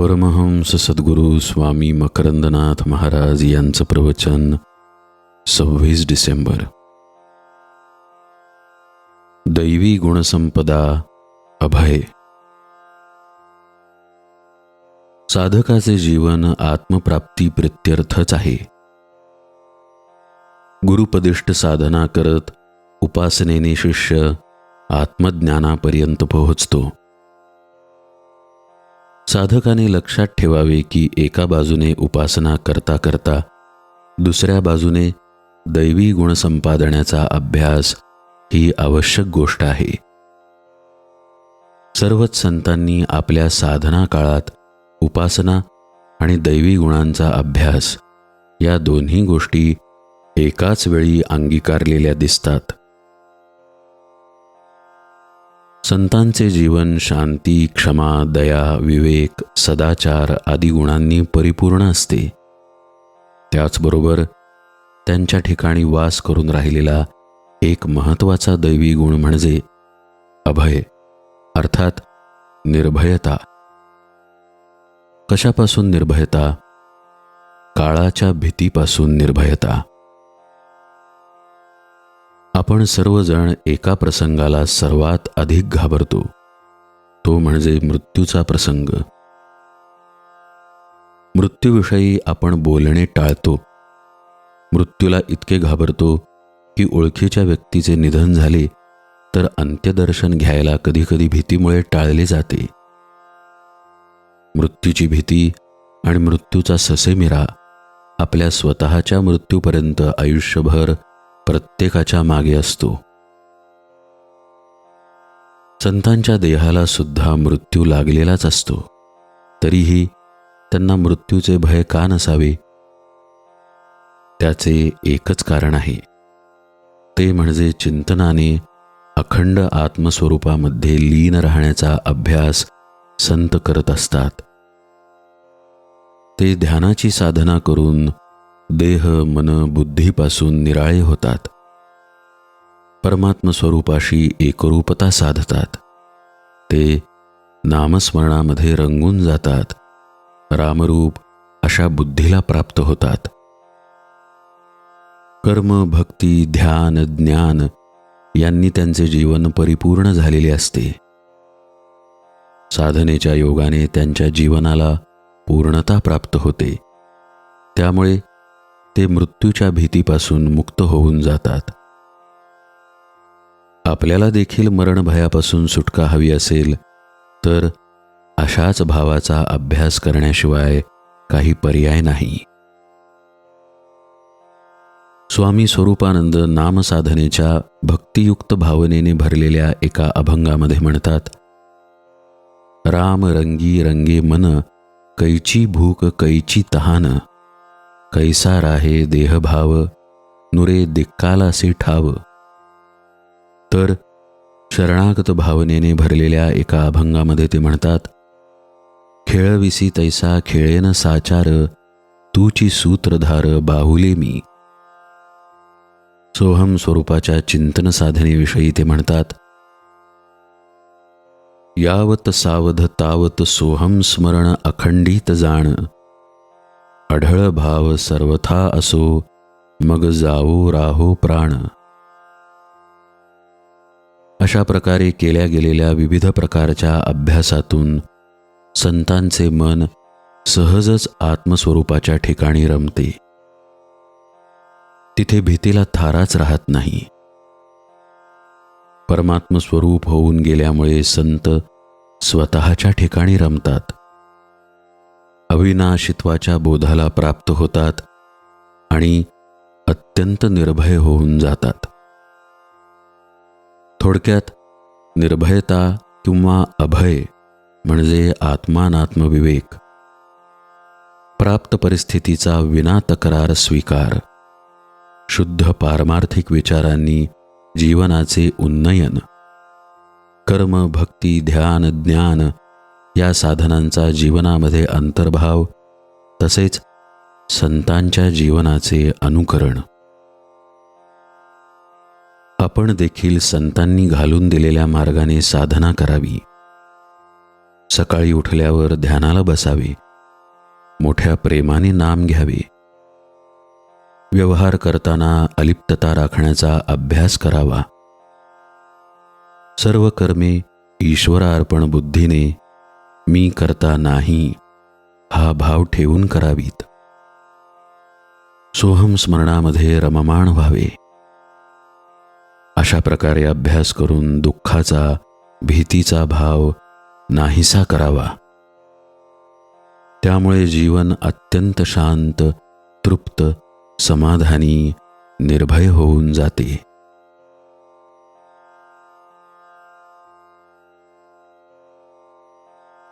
परमहंस सद्गुरू स्वामी मकरंदनाथ महाराज यांचं प्रवचन सव्वीस डिसेंबर. दैवी गुणसंपदा अभय. साधकाचे जीवन आत्मप्राप्ती प्रित्यर्थच आहे. गुरुपदिष्ट साधना करत उपासनेने शिष्य आत्मज्ञानापर्यंत पोहोचतो. साधकाने लक्षात ठेवावे की एका बाजूने उपासना करता करता दुसऱ्या बाजूने दैवी गुण संपादण्याचा अभ्यास ही आवश्यक गोष्ट आहे. सर्वच संतांनी आपल्या साधना काळात उपासना आणि दैवी गुणांचा अभ्यास या दोन्ही गोष्टी एकाच वेळी अंगीकारलेल्या दिसतात. संतांचे जीवन शांती क्षमा दया विवेक सदाचार आदी गुणांनी परिपूर्ण असते. त्याचबरोबर त्यांच्या ठिकाणी वास करून राहिलेला एक महत्त्वाचा दैवी गुण म्हणजे अभय अर्थात निर्भयता. कशापासून निर्भयता? काळाच्या भीतीपासून निर्भयता. आपण सर्वजण एका प्रसंगाला सर्वात अधिक घाबरतो. तो म्हणजे मृत्यूचा प्रसंग. मृत्यूविषयी आपण बोलणे टाळतो. मृत्यूला इतके घाबरतो की ओळखीच्या व्यक्तीचे निधन झाले तर अंत्यदर्शन घ्यायला कधीकधी भीतीमुळे टाळले जाते. मृत्यूची भीती आणि मृत्यूचा ससेमिरा आपल्या स्वतःच्या मृत्यूपर्यंत आयुष्यभर प्रत्येकाच्या मागे असतो. संतांच्या देहाला सुद्धा मृत्यू लागलेलाच असतो. तरीही त्यांना मृत्यूचे भय का नसावे? त्याचे एकच कारण आहे. ते म्हणजे चिंतनाने अखंड आत्मस्वरूपामध्ये लीन राहण्याचा अभ्यास संत करत असतात. ते ध्यानाची साधना करून देह मन बुद्धीपासून निराळे होतात. परमात्म स्वरूपाशी एकरूपता साधतात. ते नामस्मरणामध्ये रंगून जातात. रामरूप अशा बुद्धीला प्राप्त होतात. कर्म भक्ती ध्यान ज्ञान यांनी त्यांचे जीवन परिपूर्ण झालेले असते. साधनेच्या योगाने त्यांच्या जीवनाला पूर्णता प्राप्त होते. त्यामुळे ते मृत्यूच्या भीतीपासून मुक्त होऊन जातात. आपल्याला देखील मरणभयापासून सुटका हवी असेल तर अशाच भावाचा अभ्यास करण्याशिवाय काही पर्याय नाही. स्वामी स्वरूपानंद नामसाधनेच्या भक्तियुक्त भावनेने भरलेल्या एका अभंगामध्ये म्हणतात राम रंगी रंगे मन कैची भूक कैची तहान कैसा राहे देहभाव नुरे दिक्कालासे ठाव. तर शरणागत भावनेने भरलेल्या एका अभंगामध्ये ते म्हणतात खेळविसी तैसा खेळेन साचार तूची सूत्रधार बाहुले मी. सोहम स्वरूपाच्या चिंतन साधनेविषयी ते म्हणतात यावत सावध तावत सोहम स्मरण अखंडित जाण अढळ भाव सर्वथा असो मग जावो राहो प्राण. अशा प्रकारे केल्या गेलेल्या विविध प्रकारच्या अभ्यासातून संतांचे मन सहजच आत्मस्वरूपाच्या ठिकाणी रमते. तिथे भीतीला थाराच राहत नाही. परमात्म स्वरूप होऊन गेल्यामुळे संत स्वतःच्या ठिकाणी रमतात. अविनाशित्वाच्या बोधाला प्राप्त होतात आणि अत्यंत निर्भय होऊन जातात. थोडक्यात निर्भयता किंवा अभय म्हणजे आत्मानात्मविवेक. प्राप्त परिस्थितीचा विना तक्रार स्वीकार. शुद्ध पारमार्थिक विचारांनी जीवनाचे उन्नयन. कर्म भक्ती ध्यान ज्ञान या साधनांचा जीवनामध्ये अंतर्भाव तसेच संतांच्या जीवनाचे अनुकरण. आपण देखील संतांनी घालून दिलेल्या मार्गाने साधना करावी. सकाळी उठल्यावर ध्यानाला बसावे. मोठ्या प्रेमाने नाम घ्यावे. व्यवहार करताना अलिप्तता राखण्याचा अभ्यास करावा. सर्व कर्मे ईश्वरार्पण बुद्धीने मी करता नाही हा भाव ठेवून करावीत. सोहम स्मरणामध्ये रममाण व्हावे. अशा प्रकारे अभ्यास करून दुःखाचा भीतीचा भाव नाहीसा करावा. त्यामुळे जीवन अत्यंत शांत तृप्त समाधानी निर्भय होऊन जाते.